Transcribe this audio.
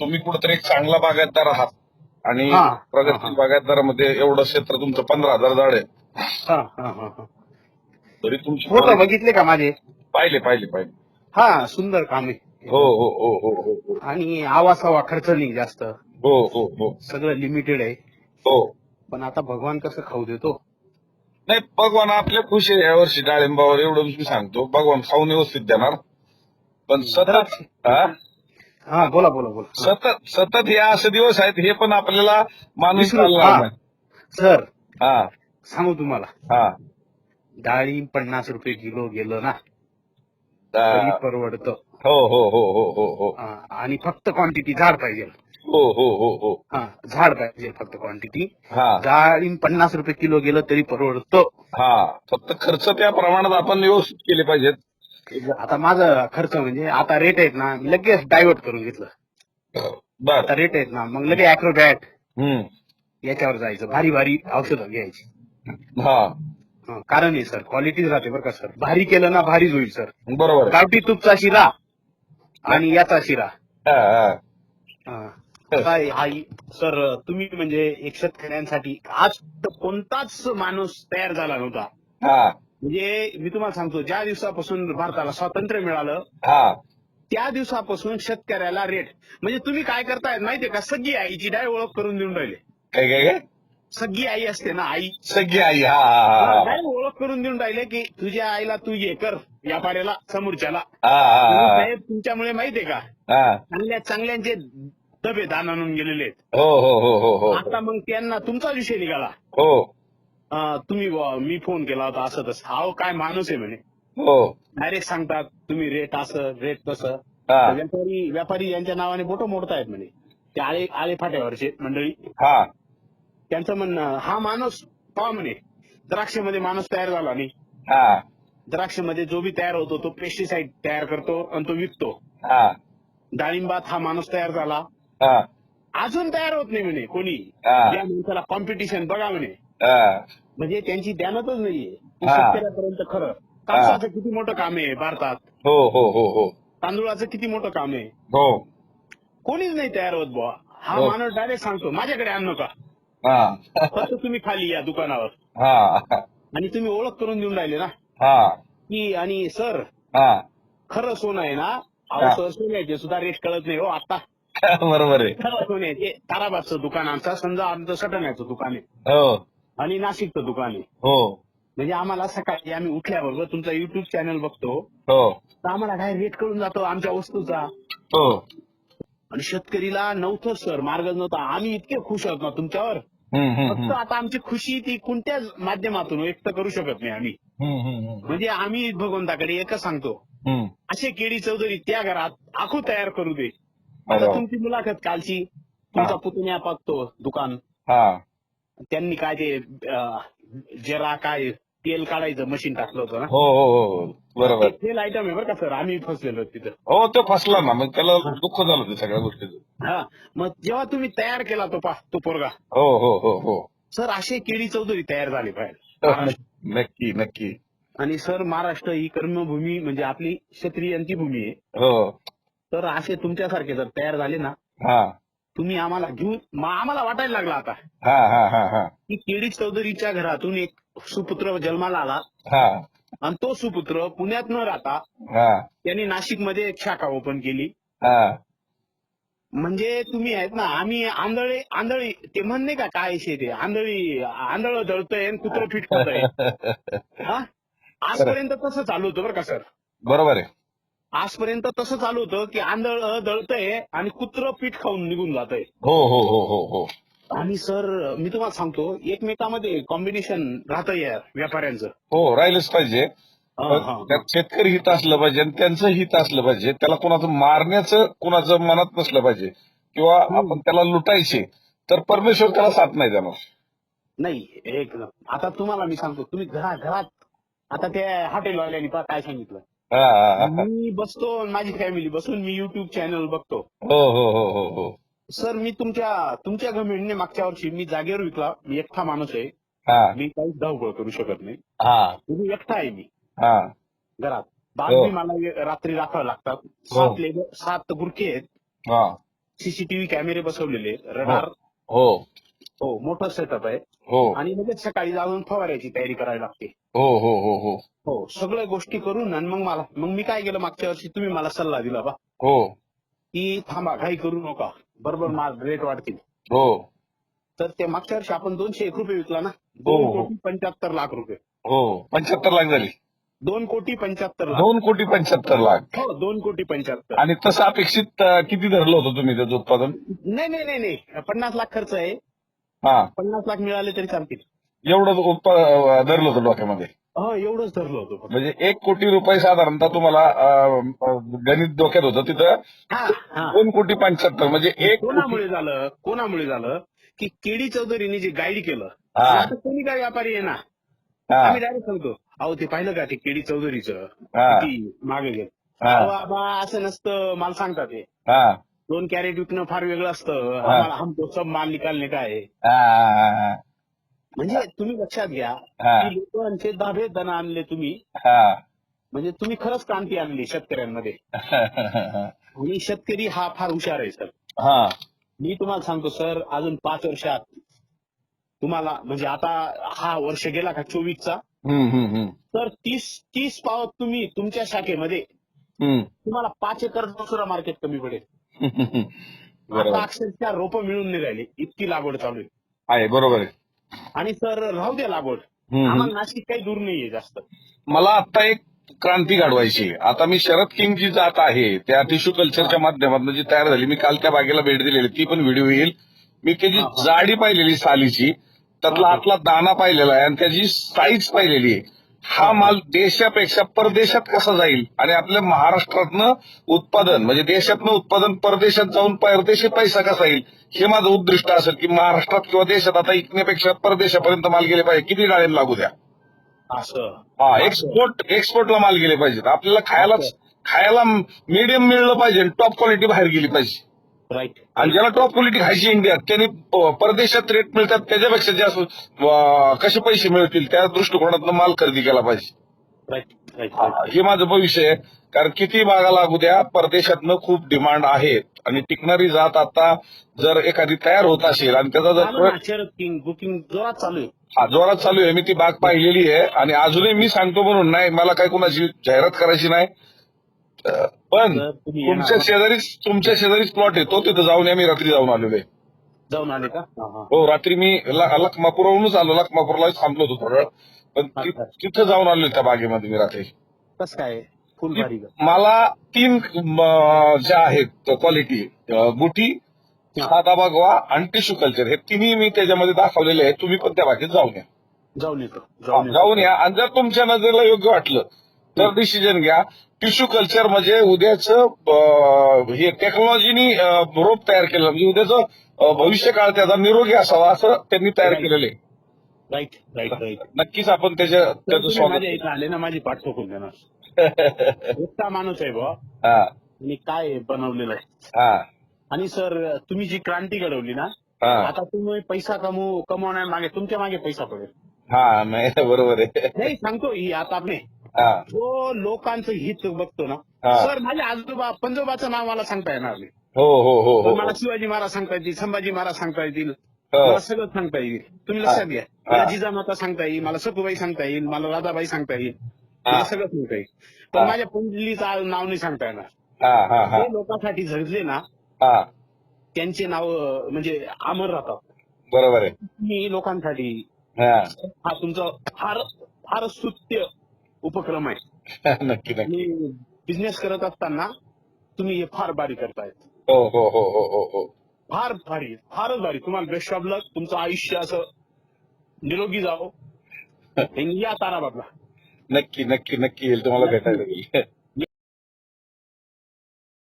तुम्ही कुठेतरी एक चांगला बागायतदार आहात. आणि प्रगतशील. बागायतदारामध्ये एवढं क्षेत्र तुमचं पंधरा हजार झाड आहे. हा, हा, हा, हा. तरी तुमची फोटो बघितले का माझे? पाहिले पाहिले पाहिले. हा सुंदर काम आहे. हो हो हो हो हो हो. आणि आवाज हवा खर्च नाही जास्त. हो हो हो. सगळं लिमिटेड आहे. हो. पण आता भगवान कसं खाऊ देतो? नाही भगवान आपल्या खुश आहे. यावर्षी डाळिंबावर एवढं मी सांगतो. भगवान खाऊन व्यवस्थित देणार. पण सतत हा? हा बोला बोला बोला. सतत सतत हे असे दिवस आहेत हे पण आपल्याला माणूस विसरू- हा. सर. हा. सांगू तुम्हाला. हा. डाळिंब पन्नास रुपये किलो गेलं ना तरी हा. परवडतं. हो हो हो हो हो हो. हा, आणि फक्त क्वांटिटी झाड पाहिजे. हो हो हो हो. हा झाड पाहिजे फक्त क्वांटिटी हा. डाळिंब पन्नास रुपये किलो गेलं तरी परवडतं. हा फक्त खर्च त्या प्रमाणात आपण व्यवस्थित केले पाहिजेत. आता माझा खर्च म्हणजे आता रेट आहेत ना मी लगेच डायव्हर्ट करून घेतलं. बर. आता रेट आहेत ना मग लगेच अॅक्रोबॅट याच्यावर जायचं भारी भारी औषधं घ्यायची. हा. हं, कारण आहे सर क्वालिटीच राहते बरं का सर. भारी केलं ना भारीच होईल सर. बरोबर. आहे. गावठी तुपचा शिरा आणि याचा शिरा. हा, हा. हं. आता हा सर तुम्ही म्हणजे एक शेतकऱ्यांसाठी आज कोणताच माणूस तयार झाला नव्हता. हा. म्हणजे मी तुम्हाला सांगतो ज्या दिवसापासून भारताला स्वातंत्र्य मिळालं हा. त्या दिवसापासून शेतकऱ्याला रेट म्हणजे तुम्ही काय करतायत माहितीये का? सगळी आईची डाय ओळख करून देऊन राहिले. काय काय काय? सगळी आई असते ना आई. सगळी आई हा डाय ओळख करून देऊन राहिले की तुझ्या आईला तू ये कर व्यापाऱ्याला समोरच्याला. साहेब तुमच्यामुळे माहितीये का? चांगल्या चांगल्यांचे डबे दान आणून गेलेले आहेत. हो हो हो. आता मग त्यांना तुमचा विषय निघाला. हो. तुम्ही मी फोन केला होता असं तसं हा काय माणूस आहे म्हणे. हो. डायरेक्ट सांगतात तुम्ही रेट असं रेट तसं. हा. व्यापारी व्यापारी यांच्या नावाने बोटं मोडतायत म्हणे. ते आळे आळे फाट्यावरचे मंडळी. हा. त्यांचं म्हणणं हा माणूस पहा म्हणे. द्राक्षमध्ये माणूस तयार झाला नाही. हा. द्राक्षमध्ये जो बी तयार होतो तो पेस्टिसाइड तयार करतो आणि तो विकतो. हा. डाळिंबात हा माणूस तयार झाला. हा. अजून तयार होत नाही म्हणे कोणी. हा. या माणसाला कॉम्पिटिशन बघा म्हणे. हा. म्हणजे त्यांची ध्यानातच नाहीये. हा. शेतकऱ्यापर्यंत खरं. कापसाचं किती मोठं काम आहे भारतात? हो हो हो हो. तांदूळाचं किती मोठं काम आहे? हो. कोणीच नाही तयार होत बुवा. हा हो. माणूस डायरेक्ट सांगतो माझ्याकडे आण नका. हा. फक्त तुम्ही खाली या दुकानावर. हा. आणि तुम्ही ओळख करून देऊन राहिले ना. हा. की आणि सर हा. खरं सोनं आहे ना? हा. सर सोन्याचे सुद्धा रेट कळत नाही हो आता बरोबर आहे. खरं सोन्याचे ताराबादचं दुकान आमचं समजा आमचं सटण्याचं दुकान आहे. हो. आणि नाशिकचं दुकान आहे. हो. म्हणजे आम्हाला सकाळी आम्ही उठल्याबरोबर तुमचा युट्यूब चॅनल बघतो. हो. तर आम्हाला काय रेट कळून जातो आमच्या वस्तूचा. हो. आणि शेतकरीला नव्हतं सर मार्ग नव्हता. आम्ही इतके खुश आहोत ना तुमच्यावर. हम्म, हम्म, फक्त हम्म. आता आमची खुशी ती कोणत्याच माध्यमातून व्यक्त करू शकत नाही आम्ही. हम्म, हम्म, हम्म. म्हणजे आम्ही भगवंताकडे एकच सांगतो. हम्म. असे केडी चौधरी त्या घरात आखो तयार करू दे. अरे आता वा. तुमची मुलाखत कालची. तुमचा. पुतण्या पाकतो दुकान. हा. त्यांनी काय ते जरा काय तेल काढायचं मशीन टाकलं होतं ना. हो हो हो बरोबर. तेल आयटम आहे बरं का सर आम्ही फसलेलो तिथं. हो तो फसला ना. मग त्याला दुःख झालं ते सगळ्या गोष्टीचं. हा. मग जेव्हा तुम्ही तयार केला तो पा तो पोरगा. हो हो हो हो. सर असे केडी चौधरी तयार झाले पाहिजे नक्की नक्की. आणि सर महाराष्ट्र ही कर्मभूमी म्हणजे आपली क्षत्रियांची भूमी आहे. हो. तर असे तुमच्यासारखे जर तयार झाले ना हा. तुम्ही आम्हाला घेऊन आम्हाला वाटायला लागला आता. हा हा हा हा. की केडी चौधरीच्या घरातून एक सुपुत्र जन्माला आला. हा. आणि तो सुपुत्र पुण्यात न राहता हा. त्यांनी नाशिकमध्ये एक शाखा ओपन केली. हा. म्हणजे तुम्ही आहेत ना आम्ही आंधळे आंधळी ते म्हणणे का काय शे ते? आंधळी आंधळ जळतंय आणि कुत्र फिट करतंय हा? आजपर्यंत तसं चालू होतं बरं का सर? बरोबर आहे. आजपर्यंत तसं चालू होतं की आंधळ दळतंय आणि कुत्र पीठ खाऊन निघून जातंय. हो हो हो हो हो. आणि सर मी तुम्हाला सांगतो एकमेकामध्ये कॉम्बिनेशन राहतं या व्यापाऱ्यांचं. हो राहिलंच पाहिजे. त्यात शेतकरी हित असलं पाहिजे आणि त्यांचं हित असलं पाहिजे. त्याला कोणाचं मारण्याचं कोणाचं मनात नसलं पाहिजे. किंवा आपण त्याला लुटायचे तर परमेश्वर त्याला साथ नाही देणार. नाही एक आता तुम्हाला मी सांगतो तुम्ही घरात घरात आता त्या हॉटेलवाल्यांनी काय सांगितलं? हा, हा, हा. मी बसतो आणि माझी फॅमिली बसून मी युट्यूब चॅनल बघतो. हो हो हो हो हो. सर मी तुमच्या तुमच्या गव्हर्नमेंटने मागच्या वर्षी मी जागेवर विकला. मी एकटा माणूस आहे. हा. मी काहीच धावपळ करू शकत नाही. हा. मी एकटा आहे मी. हा. घरात. हो. बाग बी मला रात्री राखावं लागतात. सात लेबर सात गुरखे आहेत. हा. सीसीटीव्ही कॅमेरे बसवलेले रडार हो. हो मोठं सेटअप आहे. हो. आणि लगेच सकाळी जाऊन फवारायची तयारी करावी लागते. हो हो हो हो. हो सगळ्या गोष्टी करून आणि मग मला मग मी काय केलं मागच्या वर्षी? तुम्ही मला सल्ला दिला बा. हो. की थांबा घाई करू नका. बरोबर माल रेट वाढतील. हो. तर ते मागच्या वर्षी आपण दोनशे एक रुपये विकला ना? हो, दोन हो. कोटी पंच्याहत्तर लाख रुपये. हो पंच्याहत्तर लाख झाली. दोन कोटी पंच्याहत्तर लाख. दोन कोटी पंच्याहत्तर लाख. हो दोन कोटी पंच्याहत्तर. आणि तसं अपेक्षित अं, किती धरलं होतं तुम्ही त्याचं उत्पादन? नाही नाही नाही नाही. पन्नास लाख खर्च आहे. हा. पन्नास लाख मिळाले तरी चालतील. एवढं उत्पा- धरलं होतं डोक्यामध्ये. हो एवढंच धरलं होतं फक्त. म्हणजे एक कोटी रुपये साधारणतः तुम्हाला अं, अं, गणित डोक्यात होतं तिथं. हा हा. दोन कोटी पंच्याहत्तर म्हणजे एक कोटी कोणामुळे झालं कोणामुळे झालं की केडी चौधरीने जे गाईड केलं हा. आता कोणी काय व्यापारी आहे ना? हा. आम्ही डायरेक्ट सांगतो. अहो ते पाहिलं का ते केडी चौधरीचं? हा. किती मागे गेलं. हा. अहो बाबा असं नसतं मला सांगतात ते. हा. दोन कॅरेट विकणं फार वेगळं असतं आम्हाला हमको सब माल निकालने का आहे म्हणजे तुम्ही लक्षात घ्या. की लोकांचे दाभे दण आणले तुम्ही हा. म्हणजे तुम्ही खरंच क्रांती आणली शेतकऱ्यांमध्ये. आणि शेतकरी हा फार हुशार आहे सर हा मी तुम्हाला सांगतो सर अजून पाच वर्षात तुम्हाला म्हणजे आता हा वर्ष गेला का चोवीसचा. तर तीस तीस पावत तुम्ही तुमच्या शाखेमध्ये. तुम्हाला पाच एकर दुसरा मार्केट कमी पडेल आता अक्षरशः रोपं मिळून राहिली इतकी लागवड चालू आहे आहे बरोबर आहे आणि सर राहू द्या लागवड हम्म, आम्हाला. नाशिक काही दूर नाहीये जास्त मला आता एक क्रांती घडवायची आहे. आता मी शरद किंग जी जात आहे त्या टिश्यू कल्चरच्या माध्यमातून जी तयार झाली मी काल त्या बागेला भेट दिलेली ती पण व्हिडिओ येईल मी त्याची हा, हा. जाडी पाहिलेली सालीची त्यातला हा, हा. आतला दाना पाहिलेला आहे आणि त्याची साईज पाहिलेली आहे हा माल देशापेक्षा परदेशात कसा जाईल? आणि आपल्या महाराष्ट्रातनं उत्पादन म्हणजे देशातनं उत्पादन परदेशात जाऊन परदेशी पैसा कसा येईल? हे माझं उद्दिष्ट असेल की महाराष्ट्रात किंवा देशात आता इकण्यापेक्षा परदेशापर्यंत माल गेले पाहिजे. किती डाळीला लागू द्या? असं. हा एक्सपोर्ट एक्सपोर्टला माल गेले पाहिजेत. आपल्याला खायला खायला मीडियम मिळलं पाहिजे टॉप क्वालिटी बाहेर गेली पाहिजे. राईट आणि ज्याला टॉप क्वालिटी खायची इंडियात त्यांनी परदेशात रेट मिळतात त्याच्यापेक्षा जास्त कसे पैसे मिळतील त्या दृष्टिकोनातून माल खरेदी केला पाहिजे. हा, माझं भविष्य आहे. कारण किती बागा लागू द्या परदेशातनं खूप डिमांड आहे. आणि टिकणारी जात आता जर एखादी तयार होत असेल आणि त्याचा जर बुकिंग जोरात चालू आहे. हा, जोरात चालू आहे. मी ती बाग पाहिलेली आहे. आणि अजूनही मी सांगतो म्हणून नाही मला काही कोणाची जाहिरात करायची नाही. पण तुमच्या? शेजारीच तुमच्या शेजारीच प्लॉट आहे. तो तिथं जाऊन या मी रात्री जाऊन आलेलो आहे. जाऊन आले का? हा, हा. हो रात्री मी ल- लखमापूरवरूनच आलो. लखमापूरला थांबलो होतो थोडं वेळ. पण ति- अच्छा. तिथं जाऊन आलो त्या बागेमध्ये मी रात्री. कसं काय? फुल भारी का? मला तीन म, ज्या आहेत क्वालिटी गुटी साधा बागवा आणि टिश्यू कल्चर हे तिन्ही मी त्याच्यामध्ये दाखवलेले आहेत. तुम्ही पण त्या बागेत जाऊन या. जाऊन येतो. जाऊन येतो. जाऊन या. आणि जर तुमच्या नजरेला योग्य वाटलं तर डिसिजन घ्या. टिश्यू कल्चर म्हणजे उद्याच हे टेक्नॉलॉजीनी रोप तयार केलं म्हणजे उद्याचं भविष्य काळ त्याचा निरोगी असावा असं त्यांनी तयार केलेलं आहे. राईट राईट राईट नक्कीच आपण त्याच्या त्याचं स्वागत आले ना माझी पाठ ठोकून देणार. माणूस आहे बुवा. हा. आणि काय बनवलेलं आहे? हा. आणि सर तुम्ही जी क्रांती घडवली ना हा. आता तुम्ही पैसा कमवू कमवण्या मागे तुमच्या मागे पैसा पडेल. हा नाही बरोबर आहे. नाही सांगतो ही आता आपले हा. जो लोकांचं हित बघतो ना. हा. सर माझ्या आजोबा पंजोबाचं नाव मला सांगता येणार नाही. हो हो हो हो पण मला शिवाजी महाराज सांगता येतील संभाजी महाराज सांगता येतील. हो. मला सगळं सांगता येईल. तुम्ही लक्षात घ्या. हा. मला जिजामाता सांगता येईल मला सखुबाई सांगता येईल मला राधाबाई सांगता येईल. हा. मला सगळं सांगता येईल. हा. पण माझ्या पंजलीचं नाव नाही सांगता येणार. हा हा हा. जे लोकांसाठी झगडले ना हा. त्यांचे नाव म्हणजे अमर राहतात. बरोबर आहे. मी लोकांसाठी हा. हा तुमचा फार फार स्तुत्य उपक्रम आहे. नक्की नक्की. बिझनेस करत असताना तुम्ही हे फार भारी करतायत. हो हो हो हो हो हो. फार भारी फारच भारी. तुम्हाला बेस्ट ऑफ लक तुमचं आयुष्य असं निरोगी जावं. आणि या ताराबादला नक्की नक्की नक्की येईल. तुम्हाला भेटायला येईल.